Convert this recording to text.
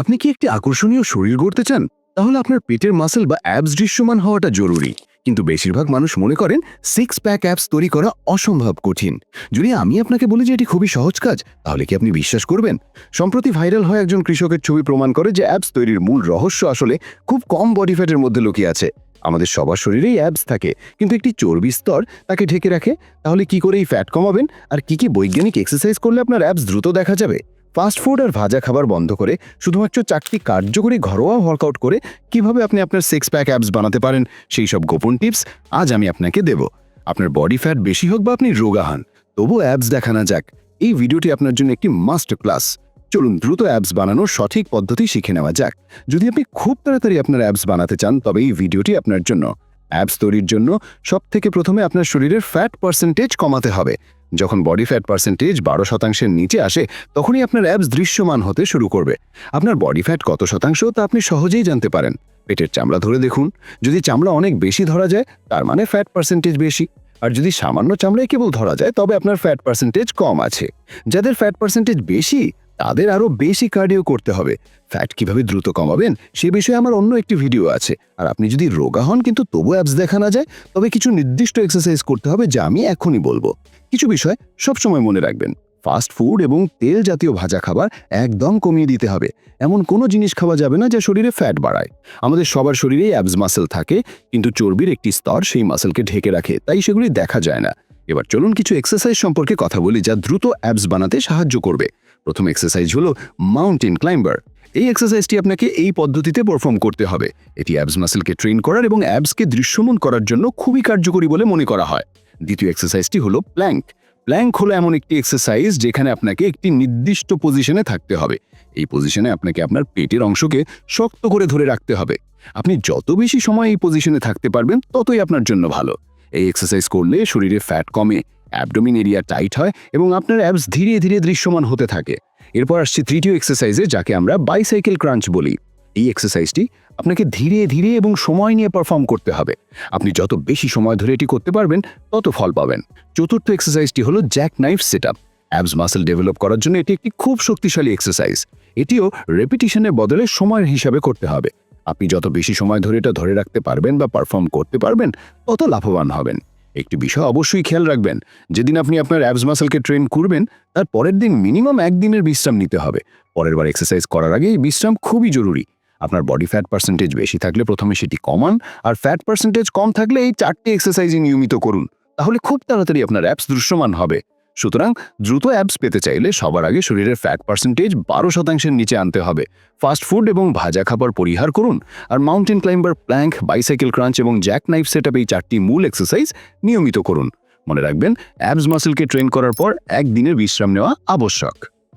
আপনি কি একটি আকর্ষণীয় শরীর গড়তে চান? তাহলে আপনার পেটের মাসেল বা অ্যাবস দৃশ্যমান হওয়াটা জরুরি। কিন্তু বেশিরভাগ মানুষ মনে করেন সিক্স প্যাক অ্যাপস তৈরি করা অসম্ভব কঠিন। যদি আমি আপনাকে বলি যে এটি খুবই সহজ কাজ, তাহলে কি আপনি বিশ্বাস করবেন? সম্প্রতি ভাইরাল হয় একজন কৃষকের ছবি প্রমাণ করে যে অ্যাপস তৈরির মূল রহস্য আসলে খুব কম বডি ফ্যাটের মধ্যে লুকিয়ে আছে। আমাদের সবার শরীরেই অ্যাবস থাকে, কিন্তু একটি চর্বি স্তর তাকে ঢেকে রাখে। তাহলে কি করে এই ফ্যাট কমাবেন? আর কি কি বৈজ্ঞানিক এক্সারসাইজ করলে আপনার অ্যাবস দ্রুত দেখা যাবে? ফাস্ট ফুড আর ভাজা খাবার বন্ধ করে শুধুমাত্র চারটি কার্যকরী ঘরোয়া ওয়ার্কআউট করে কীভাবে আপনি আপনার সিক্স প্যাক অ্যাপস বানাতে পারেন, সেই সব গোপন টিপস আজ আমি আপনাকে দেব। আপনার বডি ফ্যাট বেশি হোক বা আপনি রোগা হন তবু অ্যাবস দেখানো যাক। এই ভিডিওটি আপনার জন্য একটি মাস্টার ক্লাস চলুন দ্রুত অ্যাপস বানানোর সঠিক পদ্ধতি শিখে নেওয়া যাক। যদি আপনি খুব তাড়াতাড়ি আপনার অ্যাপস বানাতে চান, তবে এই ভিডিওটি আপনার জন্য। অ্যাপস তৈরির জন্য সব থেকে প্রথমে আপনার শরীরের ফ্যাট পার্সেন্টেজ কমাতে হবে। যখন বডি ফ্যাট পার্সেন্টেজ বারো শতাংশের নিচে আসে, তখনই আপনার অ্যাপস দৃশ্যমান হতে শুরু করবে। আপনার বডি ফ্যাট কত শতাংশ তা আপনি সহজেই জানতে পারেন। পেটের চামড়া ধরে দেখুন, যদি চামড়া অনেক বেশি ধরা যায়, তার মানে ফ্যাট পার্সেন্টেজ বেশি। আর যদি সামান্য চামড়ায় কেবল ধরা যায়, তবে আপনার ফ্যাট পার্সেন্টেজ কম আছে। যাদের ফ্যাট পার্সেন্টেজ বেশি তাদের আরও বেশি কার্ডিও করতে হবে। ফ্যাট কীভাবে দ্রুত কমাবেন, সে বিষয়ে আমার অন্য একটি ভিডিও আছে। আর আপনি যদি রোগা হন কিন্তু তবু অ্যাপস দেখা না যায়, তবে কিছু নির্দিষ্ট এক্সারসাইজ করতে হবে যা আমি এখনই বলব। কিছু বিষয় সবসময় মনে রাখবেন ফাস্ট ফুড এবং তেল জাতীয় ভাজা খাবার একদম কমিয়ে দিতে হবে। এমন কোনো জিনিস খাওয়া যাবে না যা শরীরে ফ্যাট বাড়ায়। আমাদের সবার শরীরেই অ্যাবস মাসেল থাকে, কিন্তু চর্বির একটি স্তর সেই মাসেলকে ঢেকে রাখে, তাই সেগুলি দেখা যায় না। এবার চলুন কিছু এক্সারসাইজ সম্পর্কে কথা বলি যা দ্রুত অ্যাবস বানাতে সাহায্য করবে। প্রথম এক্সারসাইজ হলো মাউন্টেন ক্লাইম্বার এই এক্সারসাইজটি আপনাকে এই পদ্ধতিতে পারফর্ম করতে হবে। এটি অ্যাবস মাসেলকে ট্রেন করার এবং অ্যাবসকে দৃশ্যমান করার জন্য খুবই কার্যকরী বলে মনে করা হয়। দ্বিতীয় এক্সারসাইজটি হলো প্ল্যাঙ্ক প্ল্যাঙ্ক হলো এমন একটি এক্সারসাইজ যেখানে আপনাকে একটি নির্দিষ্ট পজিশনে থাকতে হবে। এই পজিশনে আপনাকে আপনার পেটের অংশকে শক্ত করে ধরে রাখতে হবে। আপনি যত বেশি সময় এই পজিশনে থাকতে পারবেন, ততই আপনার জন্য ভালো। এই এক্সারসাইজ করলে শরীরে ফ্যাট কমে অ্যাবডোমিন এরিয়া টাইট হয় এবং আপনার অ্যাবস ধীরে ধীরে দৃশ্যমান হতে থাকে। এরপর আসছে তৃতীয় এক্সারসাইজে যাকে আমরা বাইসাইকেল ক্রাঞ্চ বলি। এই এক্সারসাইজটি আপনাকে ধীরে ধীরে এবং সময় নিয়ে পারফর্ম করতে হবে। আপনি যত বেশি সময় ধরে এটি করতে পারবেন, তত ফল পাবেন। চতুর্থ এক্সারসাইজটি হলো jack knife sit up abs muscle develop করার জন্য এটি একটি খুব শক্তিশালী এক্সারসাইজ এটিও রেপিটিশনের বদলে সময়ের হিসাবে করতে হবে। আপনি যত বেশি সময় ধরে এটা ধরে রাখতে পারবেন বা পারফর্ম করতে পারবেন, তত লাভবান হবেন। একটি বিষয় অবশ্যই খেয়াল রাখবেন, যেদিন আপনি আপনার অ্যাবস মাসেলকে ট্রেন করবেন, তার পরের দিন মিনিমাম একদিনের বিশ্রাম নিতে হবে। পরের বার এক্সারসাইজ করার আগে এই বিশ্রাম খুবই জরুরি। আপনার বডি ফ্যাট পার্সেন্টেজ বেশি থাকলে প্রথমে সেটি কমান, আর ফ্যাট পার্সেন্টেজ কম থাকলে এই চারটি এক্সারসাইজই নিয়মিত করুন। তাহলে খুব তাড়াতাড়ি আপনার অ্যাপস দৃশ্যমান হবে। সুতরাং দ্রুত অ্যাপস পেতে চাইলে সবার আগে শরীরের ফ্যাট পার্সেন্টেজ বারো শতাংশের নিচে আনতে হবে। ফাস্ট ফুড এবং ভাজা খাবার পরিহার করুন আর mountain climber plank bicycle crunch এবং জ্যাক নাইফ সেট এই চারটি মূল এক্সারসাইজ নিয়মিত করুন। মনে রাখবেন অ্যাবস মাসেলকে ট্রেন করার পর একদিনের বিশ্রাম নেওয়া আবশ্যক।